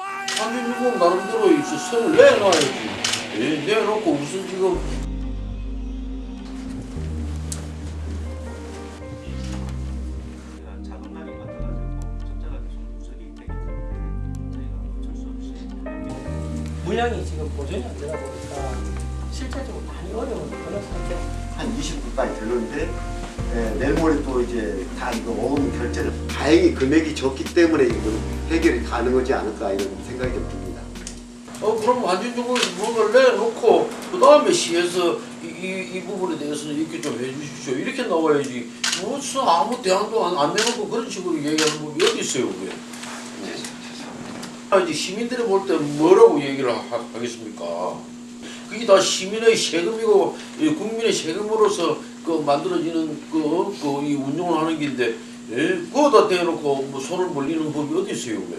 한민유공 나름대로 이제 성을 내놔야지. 예, 내놓고 무슨 지금 물량이 지금 보존이 안 되다 보니까 실질적으로 많이 어려운 그런 상태. 한 20분까지 들었는데 예, 내일 모레 또 이제 다 이거 오금 결제를 다행히 금액이 적기 때문에 지금 해결이 가능하지 않을까 이런 생각이 좀 듭니다. 어 그럼 한진중을 뭔가를 내놓고 그 다음에 시에서 이, 이, 이 부분에 대해서는 이렇게 좀 해주십시오. 이렇게 나와야지. 무슨 아무 대안도 안, 안 내놓고 그런 식으로 얘기하는 법이 어디 있어요 그게? 아, 이제 시민들이 볼 때 뭐라고 얘기를 하, 하겠습니까? 그게 다 시민의 세금이고 이 국민의 세금으로서 그 만들어지는 그, 그 이 운영을 하는 긴데 예? 그거다 대놓고 뭐 손을 벌리는 법이 어디 있어요 그게